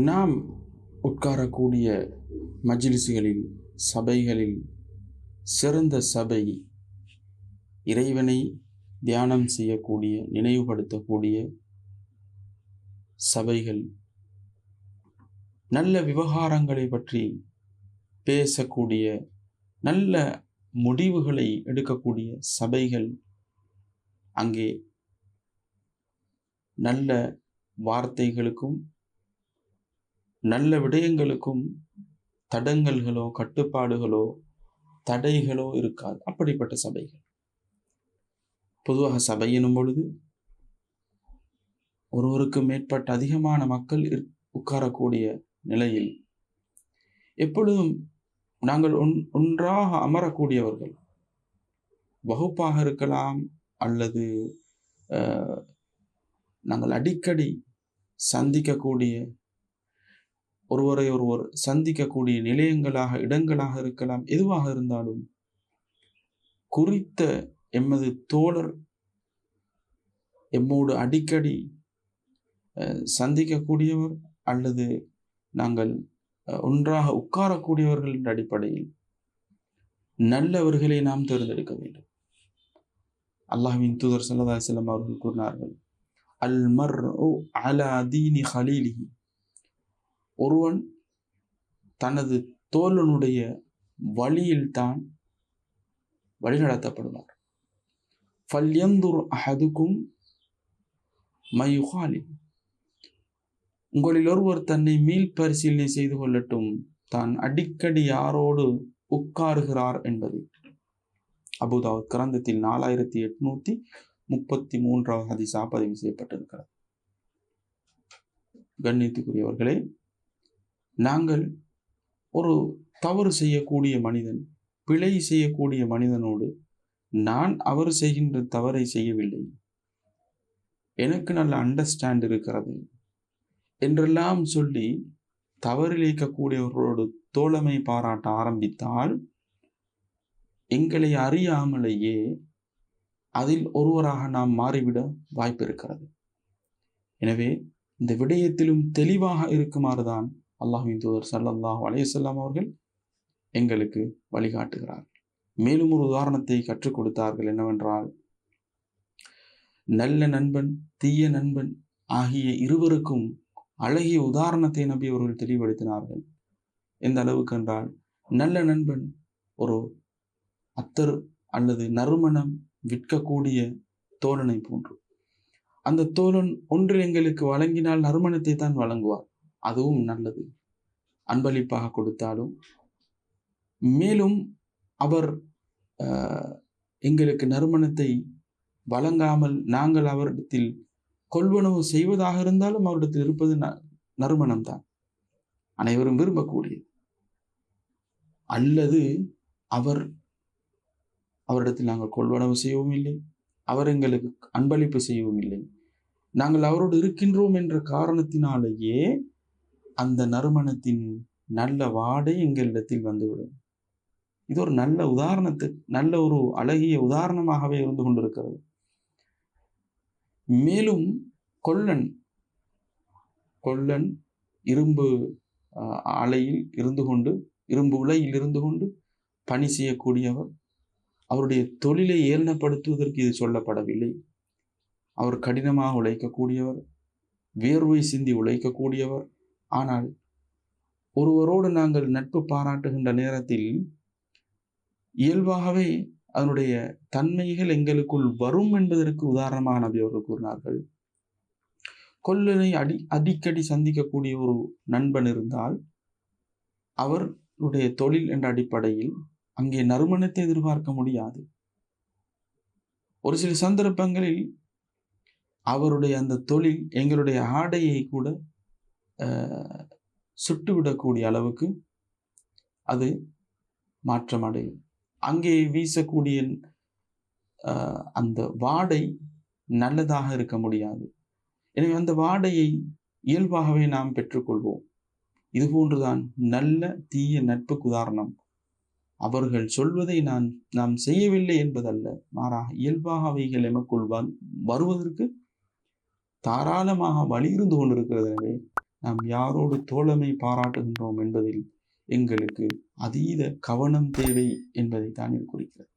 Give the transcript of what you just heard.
நாம் உட்காரக்கூடிய மஜிலிசுகளில் சபைகளில் சிறந்த சபை இறைவனை தியானம் செய்யக்கூடிய நினைவுபடுத்தக்கூடிய சபைகள் நல்ல விவகாரங்களை பற்றி பேசக்கூடிய நல்ல முடிவுகளை எடுக்கக்கூடிய சபைகள் அங்கே நல்ல வார்த்தைகளுக்கும் நல்ல விடயங்களுக்கும் தடங்கல்களோ கட்டுப்பாடுகளோ தடைகளோ இருக்காது. அப்படிப்பட்ட சபைகள். பொதுவாக சபை எனும் பொழுது ஒருவருக்கு மேற்பட்ட அதிகமான மக்கள் உட்காரக்கூடிய நிலையில் எப்பொழுதும் நாங்கள் ஒன் ஒன்றாக அமரக்கூடியவர்கள். வகுப்பாக இருக்கலாம் அல்லது நாங்கள் அடிக்கடி சந்திக்கக்கூடிய ஒருவரை ஒருவர் சந்திக்கக்கூடிய நிலையங்களாக இடங்களாக இருக்கலாம். எதுவாக இருந்தாலும் குறித்த எமது தோழர் எம்மோடு அடிக்கடி சந்திக்கக்கூடியவர் அல்லது நாங்கள் அஹ், ஒன்றாக உட்காரக்கூடியவர்கள் என்ற அடிப்படையில் நல்லவர்களை நாம் தேர்ந்தெடுக்க வேண்டும். அல்லாஹின் தூதர் ஸல்லல்லாஹு செல்லம் அவர்கள் கூறினார்கள் அல் ஓ அலா தீனி ஹலீலிஹி. ஒருவன் தனது தோழனுடைய வழியில்தான் வழிநடத்தப்படுவார். ஃபல்யந்துர் அஹதுக்கும் மயுகாலில் உங்களில் ஒருவர் தன்னை மீள் பரிசீலனை செய்து கொள்ளட்டும். தான் அடிக்கடி யாரோடு உட்காருகிறார் என்பது. அபுதாவுத் கிரந்தத்தில் நாலாயிரத்தி எட்நூத்தி முப்பத்தி மூன்றாவது ஹதிசா பதிவு செய்யப்பட்டிருக்கிறது. கண்ணியத்துக்குரியவர்களே நாங்கள் ஒரு தவறு செய்யக்கூடிய மனிதன் பிழை செய்யக்கூடிய மனிதனோடு நான் அவர் செய்கின்ற தவறை செய்யவில்லை. எனக்கு நல்ல அண்டர்ஸ்டாண்ட் இருக்கிறது என்றெல்லாம் சொல்லி தவறிழைக்கக்கூடியவர்களோடு தோழமை பாராட்ட ஆரம்பித்தால் எங்களை அறியாமலேயே அதில் ஒருவராக நாம் மாறிவிட வாய்ப்பு இருக்கிறது. எனவே இந்த விடயத்திலும் தெளிவாக இருக்குமாறுதான் அல்லாஹின் தூதர் ஸல்லல்லாஹு அலைஹி அவர்கள் எங்களுக்கு வழிகாட்டுகிறார். மேலும் ஒரு உதாரணத்தை கற்றுக் கொடுத்தார்கள் என்னவென்றால் நல்ல நண்பன் தீய நண்பன் ஆகிய இருவருக்கும் அழகிய உதாரணத்தை நம்பி அவர்கள் தெளிவுபடுத்தினார்கள். எந்த அளவுக்கு என்றால் நல்ல நண்பன் ஒரு அத்தர் அல்லது நறுமணம் விற்கக்கூடிய தோழனை போன்று. அந்த தோழன் ஒன்று எங்களுக்கு வழங்கினால் நறுமணத்தை தான் வழங்குவார். அதுவும் நல்லது. அன்பளிப்பாக கொடுத்தாலும். மேலும் அவர் எங்களுக்கு நறுமணத்தை வழங்காமல் நாங்கள் அவரிடத்தில் கொள்வனவு செய்வதாக இருந்தாலும் அவரிடத்தில் இருப்பது ந நறுமணம் தான் அனைவரும் விரும்பக்கூடியது. அல்லது அவர் அவரிடத்தில் நாங்கள் கொள்வனவு செய்யவும் இல்லை. அவர் எங்களுக்கு அன்பளிப்பு செய்யவும் இல்லை. நாங்கள் அவரோடு இருக்கின்றோம் என்ற காரணத்தினாலேயே அந்த நறுமணத்தின் நல்ல வாடை எங்களிடத்தில் வந்துவிடும். இது ஒரு நல்ல உதாரணத்து நல்ல ஒரு அழகிய உதாரணமாகவே இருந்து கொண்டிருக்கிறது. மேலும் கொல்லன் கொல்லன் இரும்பு ஆஹ், ஆலையில் இருந்து கொண்டு இரும்பு உலையில் இருந்து கொண்டு பணி செய்யக்கூடியவர். அவருடைய தொழிலை ஏளனப்படுத்துவதற்கு இது சொல்லப்படவில்லை. அவர் கடினமாக உழைக்கக்கூடியவர் வேர்வை சிந்தி உழைக்கக்கூடியவர். ஆனால் ஒருவரோடு நாங்கள் நட்பு பாராட்டுகின்ற நேரத்தில் இயல்பாகவே அதனுடைய தன்மைகள் எங்களுக்குள் வரும் என்பதற்கு உதாரணமாக நபி அவர்கள் கூறினார்கள். கொல்லனை அடி அடிக்கடி சந்திக்கக்கூடிய ஒரு நண்பன் இருந்தால் அவருடைய தொழில் என்ற அடிப்படையில் அங்கே நறுமணத்தை எதிர்பார்க்க முடியாது. ஒரு சில சந்தர்ப்பங்களில் அவருடைய அந்த தொழில் எங்களுடைய ஆடையை கூட சுட்டுவிடக்கூடிய அளவுக்கு அது மாற்றமடையும். அங்கே வீசக்கூடிய அந்த வாடை நல்லதாக இருக்க முடியாது. எனவே அந்த வாடையை இயல்பாகவே நாம் பெற்றுக்கொள்வோம். இது போன்றுதான் நல்ல தீய நட்புக்கு உதாரணம். அவர்கள் சொல்வதை நான் நாம் செய்யவில்லை என்பதல்ல. மாறாக இயல்பாக அவைகள் எமக்குள் வருவதற்கு தாராளமாக வழி இருந்து கொண்டிருக்கிறது. எனவே நாம் யாரோடு தோழமை பாராட்டுகின்றோம் என்பதில் எங்களுக்கு அதீத கவனம் தேவை என்பதை தான் இது குறிக்கிறது.